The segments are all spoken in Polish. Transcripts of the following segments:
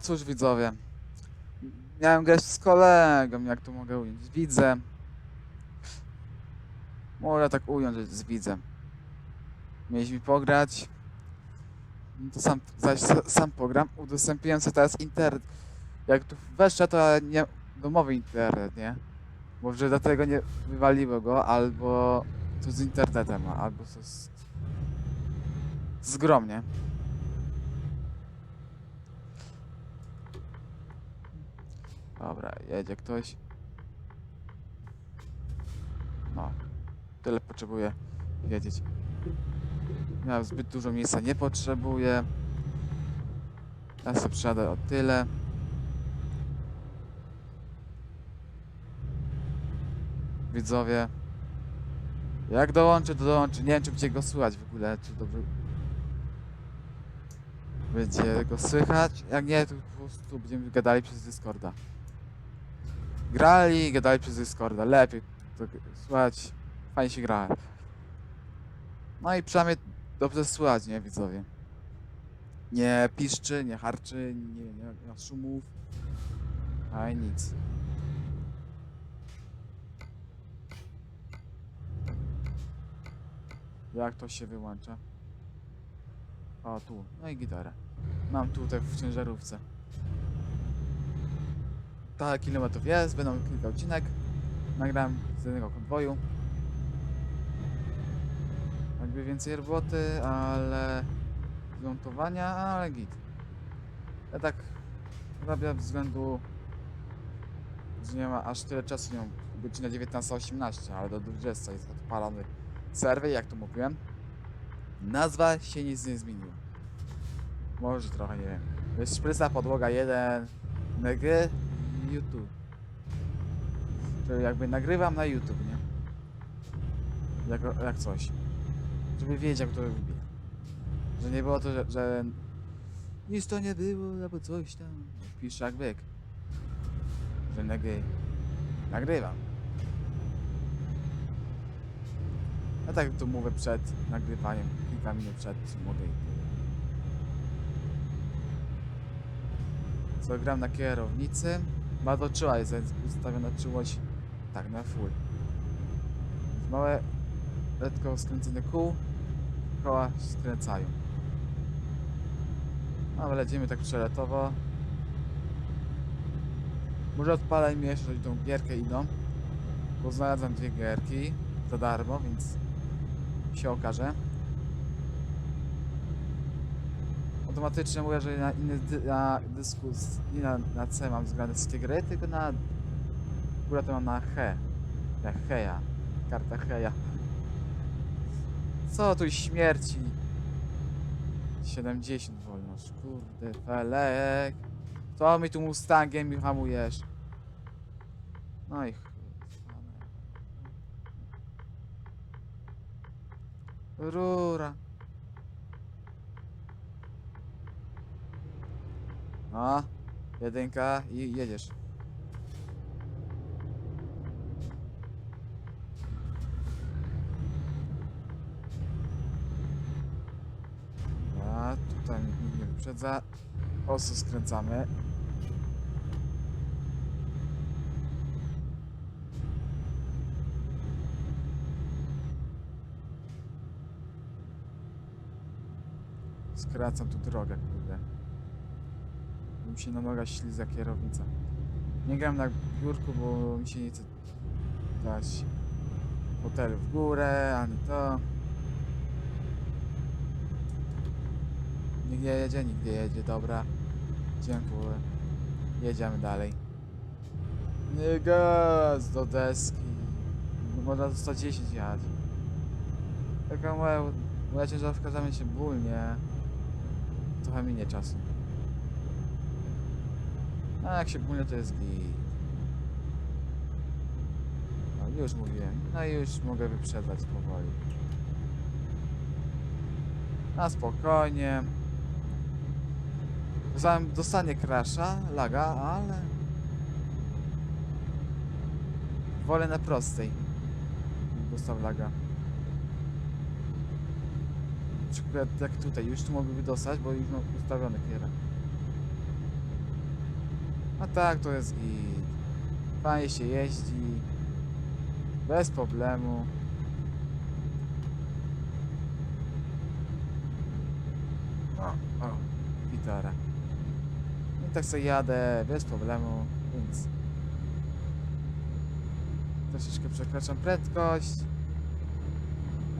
Cóż widzowie. Miałem grać z kolegą, jak to mogę ująć. Z widzem. Mogę tak ująć, że z widzem. Mieliśmy pograć. No to sam, zaś sa- sam program. Udostępniłem sobie teraz internet. Jak tu weszła, to nie domowy internet, nie? Bo że dlatego nie wywaliło go, albo to z internetem albo to z... z grom, nie? Dobra, jedzie ktoś. No, tyle potrzebuję wiedzieć. Ja zbyt dużo miejsca nie potrzebuję. Ja sobie przyjadę o tyle. Widzowie. Jak dołączę, to dołączę. Nie wiem, czy będzie go słychać w ogóle, czy dobrze... Będzie go słychać. Jak nie, to po prostu będziemy gadali przez Discorda. Grali i gadali przez Discorda. Lepiej to słuchać. Fajnie się gra. No i przynajmniej dobrze słychać, nie widzowie? Nie piszczy, nie harczy, nie, nie, nie ma szumów. A nic. Jak to się wyłącza? O, tu. No i gitarę. Mam tutaj w ciężarówce. Tak, kilometrów jest, będą kilka odcinek. Nagrałem z jednego konwoju. Jakby więcej roboty, ale zmontowania, ale git. Ja tak robię względu, że nie ma aż tyle czasu, nie mam godzina 19.18, ale do 20 jest odpalony serwer, jak to mówiłem. Nazwa się nic nie zmieniła. Może trochę, nie wiem. Jest szpryca podłoga 1, neg, YouTube. Czyli jakby nagrywam na YouTube, nie? Jak, jak coś. Żeby wiedzieć, jak to robię. Że nie było to, że, że nic to nie było, albo coś tam. Pisze jak byk. Że neg, nagrywam. Ja tak tu mówię przed nagrywaniem, kilka minut przed tyle. Co gram na kierownicy? Bardzo czuła jest więc ustawiona czułość tak na full. Małe, lekko skręcone kół, koła skręcają. Ale lecimy tak przeletowo. Może odpalaj mi jeszcze tą gierkę idą, bo znalazłem dwie gierki za darmo, więc się okaże. Automatycznie mówię, że na inny na dysku, nie na, na C mam zgrane wszystkie gry, tylko na górę to mam na He. Na Heja. Karta Heja. Co tu śmierci? 70 wolność, kurde, felek. To mi tu Mustangiem mi hamujesz. No i. Rura. No, jedynka i jedziesz. A tutaj nikt nie wyprzedza. Osu skręcamy. Skracam tu drogę, kurde. Mi się na nogach ślizga kierownica. Nie gram na biurku, bo mi się nie chce dać fotelu w górę, ani to. Nikt nie jedzie, nikt nie jedzie, dobra. Dziękuję. Jedziemy dalej. Nie gaz do deski. No można do 110 jechać. Taka moja, moja ciężarówka zamieni się bólnie. Trochę minie czasu. A jak się bólnie to jest git. No już mówiłem. No i już mogę wyprzedzać powoli. Na spokojnie. Zanim dostanie crasha, laga, ale... Wolę na prostej. Dostał laga. Przykład jak tutaj, już tu mogłyby dostać, bo już mam ustawiony kierunek. A tak, to jest git. Fajnie się jeździ. Bez problemu. O, o, gitara. I tak sobie jadę bez problemu, więc troszeczkę przekraczam prędkość.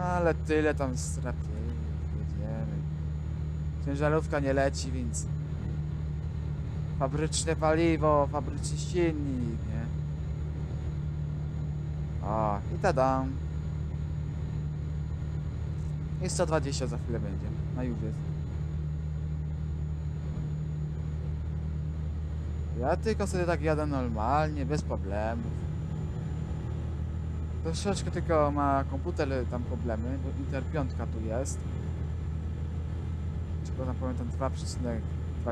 Ale tyle tam strapie. Ciężarówka nie leci, więc fabryczne paliwo, fabryczny silnik, nie? O, i tada. I 120 za chwilę będzie. Na już jest. Ja tylko sobie tak jadę normalnie, bez problemów. Troszeczkę tylko ma komputer tam problemy, bo Inter 5 tu jest. Czy go pamiętam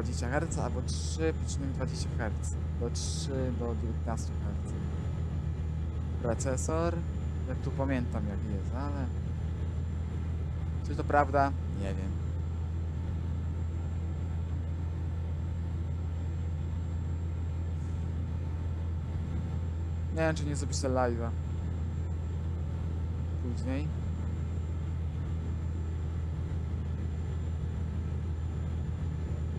2,20 Hz albo 3,20 Hz. Do 3 do 19 Hz. Procesor, jak tu pamiętam jak jest, ale... Czy to prawda? Nie wiem. Nie wiem, czy nie zapiszę live'a. Później.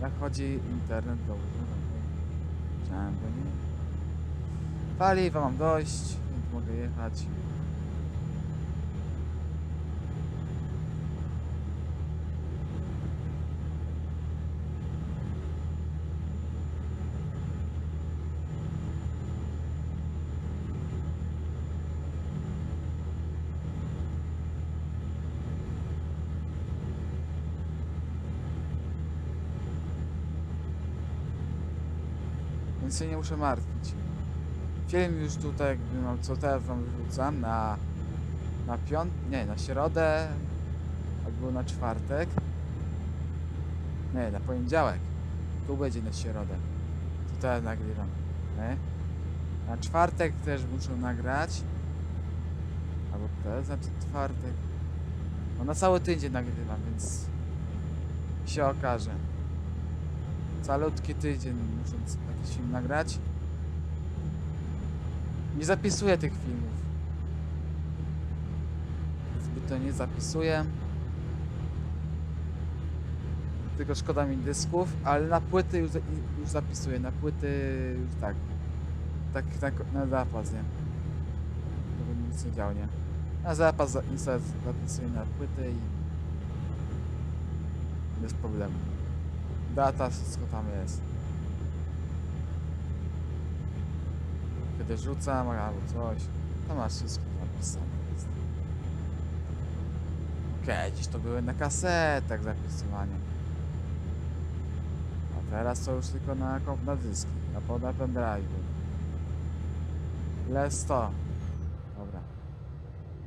Jak chodzi internet, dobrze, dobrze. Chciałem go nie. Paliwa mam dość, więc mogę jechać. Więc się nie muszę martwić. Film już tutaj jakby mam, co teraz wam wrzucam na na piąt... nie, na środę albo na czwartek. Nie, na poniedziałek. Tu będzie na środę. Teraz nagrywam. Nie? Na czwartek też muszę nagrać. Albo teraz znaczy czwartek. No na cały tydzień nagrywam, więc się okaże. Calutki tydzień muszę jakiś film nagrać. Nie zapisuję tych filmów. Zbyt to nie zapisuję. Tylko szkoda mi dysków, ale na płyty już, już zapisuję. Na płyty już tak. Tak, tak na zapas, nie? Żeby nic nie działo, nie? Na zapas zapisuję na płyty i bez problemu. Data, wszystko tam jest. Kiedy rzucam albo coś, to masz wszystko napisane. Jest. Okej, dziś to były na kasetach zapisywanie. A teraz to już tylko na, na dyski, na poda pendrive. Ile 100? Dobra.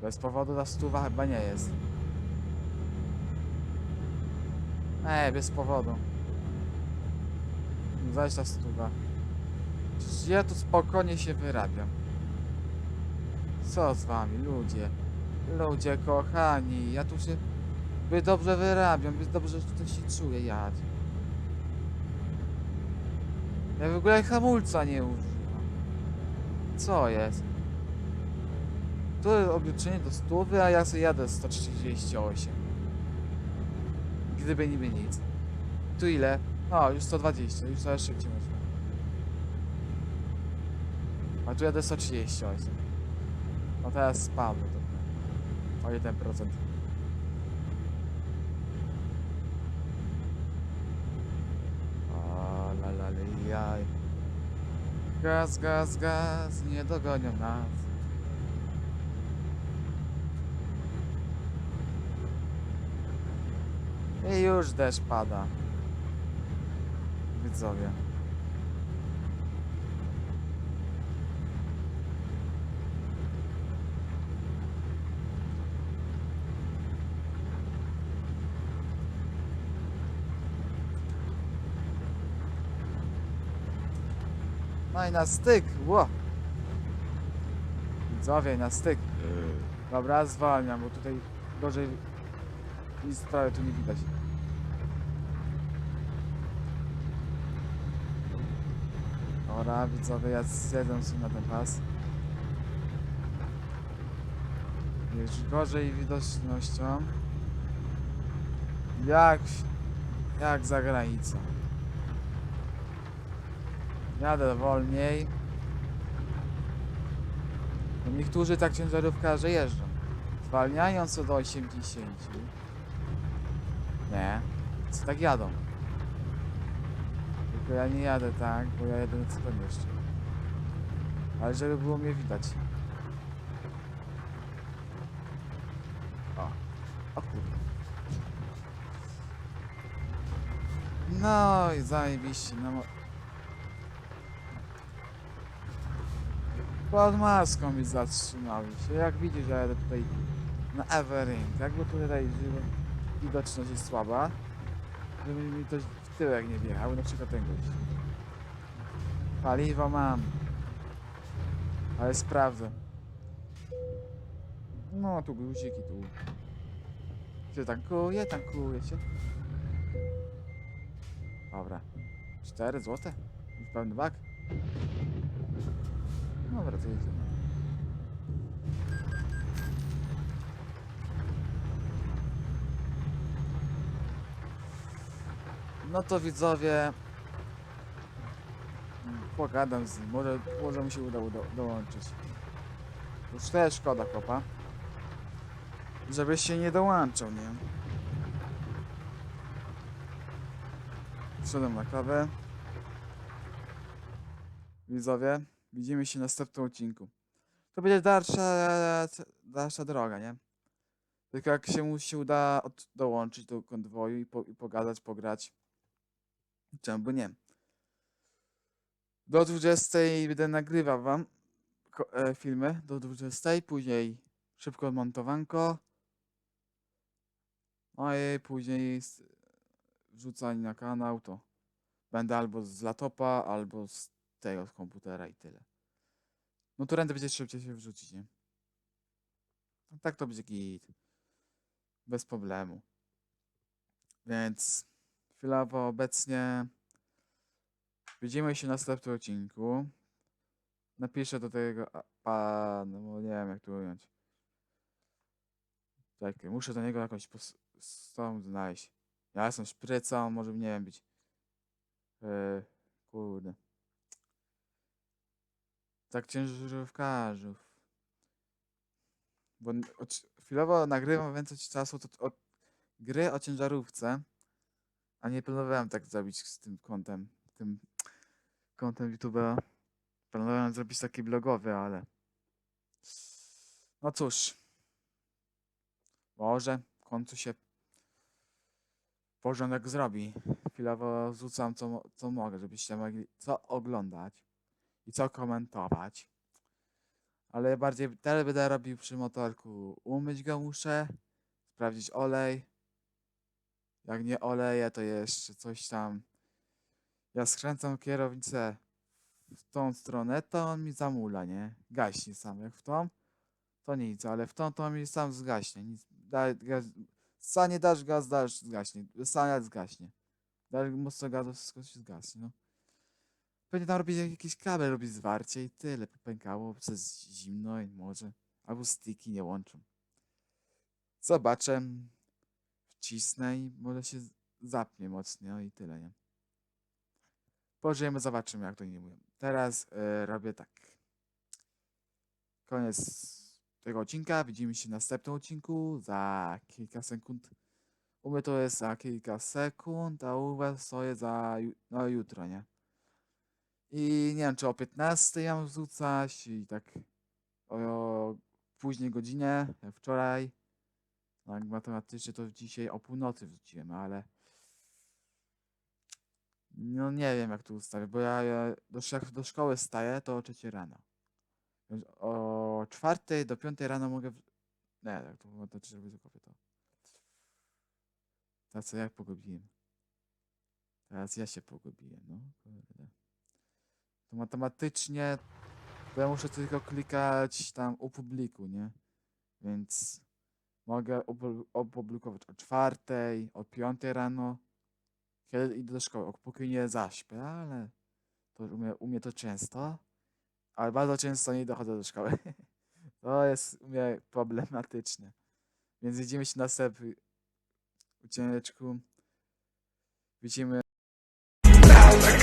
Bez powodu ta stuwa chyba nie jest. Ej, bez powodu. Zaś ta stuwa. Przecież ja tu spokojnie się wyrabiam. Co z wami, ludzie? Ludzie kochani, ja tu się by dobrze wyrabiam, by dobrze tutaj się czuję jad. Ja w ogóle hamulca nie używam. Co jest? Tu jest obliczenie do stówy, a ja sobie jadę 138. Gdyby niby nic. Tu ile? O, już 120, już coraz szybciej można. A tu jadę 138. No teraz spadło to. O 1%. O, la la li, jaj. Gaz, gaz, gaz, nie dogonią nas. I już deszcz pada. Widzowie. No i na styk, ło! Widzowie, na styk. Dobra, zwalniam, bo tutaj gorzej nic prawie tu nie widać. Dobra, widzowie, ja zjedę sobie na ten pas. Jest gorzej widocznością. Jak, jak za granicą. Jadę wolniej. Niektórzy tak ciężarówkarze jeżdżą. Zwalniają co do 80. Nie. Co tak jadą. Tylko ja nie jadę tak, bo ja jedę co tam jeszcze. Ale żeby było mnie widać. O. O kurde. No i zajebiście. No, pod maską mi zatrzymały się. Jak widzisz, ja jadę tutaj na Evering. Jakby tutaj widoczność jest słaba. Żeby mi w tyłek nie wjechał, na przykład ten gość. Paliwo mam. Ale sprawdzę. No, tu guziki, tu. Się tankuje, tankuje się. Dobra. 4 złote? Pełny bak? Dobra, to jedziemy. No to widzowie. Pogadam z nim. Może, może mu się uda do, dołączyć. Już też szkoda kopa. Żebyś się nie dołączał, nie? Wszedłem na kawę. Widzowie, widzimy się w następnym odcinku. To będzie dalsza, dalsza droga, nie? Tylko jak się mu się uda dołączyć do konwoju i, po, i pogadać, pograć. Czemu nie? Do 20 będę nagrywał wam e, filmy. Do 20, później szybko montowanko. No i później wrzucanie na kanał to będę albo z latopa, albo z tego z komputera i tyle. No to ręce będzie szybciej się wrzucić, nie? No tak to będzie git. Bez problemu. Więc chwilowo obecnie widzimy się na następnym odcinku. Napiszę do tego bo nie wiem jak to ująć. Czekaj, muszę do niego jakąś pos- stąd znaleźć. Ja jestem szpryca, on może nie wiem być. Yy, kurde. Tak ciężarówkarzów. Bo oci- chwilowo nagrywam więcej czasu od gry o ciężarówce, a nie planowałem tak zrobić z tym kontem, tym kontem YouTube'a. Planowałem zrobić taki blogowy, ale no cóż, może w końcu się porządek zrobi. Chwilowo rzucam co, co mogę, żebyście mogli co oglądać i co komentować. Ale bardziej teraz będę robił przy motorku. Umyć go muszę, sprawdzić olej. Jak nie oleje, to jeszcze coś tam. Ja skręcam kierownicę w tą stronę, to on mi zamula, nie? Gaśnie sam. Jak w tą, to nic, ale w tą to on mi sam zgaśnie. Nic, da, gaz, sanie dasz gaz, dasz zgaśnie. Sania zgaśnie. Dasz mocno gazu, wszystko się zgaśnie, no. Pewnie tam robi jakiś kabel, robi zwarcie i tyle. Popękało przez zimno i może. Albo styki nie łączą. Zobaczę. Wcisnę i może się zapnie mocno no i tyle, nie? Pożyjemy, zobaczymy jak to nie mówią. Teraz e, robię tak. Koniec tego odcinka. Widzimy się w następnym odcinku za kilka sekund. U mnie to jest za kilka sekund, a u was to jest za no, jutro, nie? I nie wiem, czy o 15 ja mam wrzucać i tak o późnej godzinie, jak wczoraj. Tak matematycznie to dzisiaj o północy wrzuciłem, ale no nie wiem jak to ustawię, bo ja, ja do, jak do szkoły staję, to o 3 rano. Więc o 4 do 5 rano mogę... w- Nie, tak to to czy robię zakopię to. Teraz co jak pogubiłem? Teraz ja się pogubiłem, no. To matematycznie to ja muszę tylko klikać tam opublikuj, nie? Więc mogę opu- opublikować o czwartej, o piątej rano, kiedy idę do szkoły, póki nie zaśpię, ale To u mnie, u mnie to często, ale bardzo często nie dochodzę do szkoły. To jest u mnie problematyczne. Więc widzimy się na następnym odcineczku. Widzimy Now like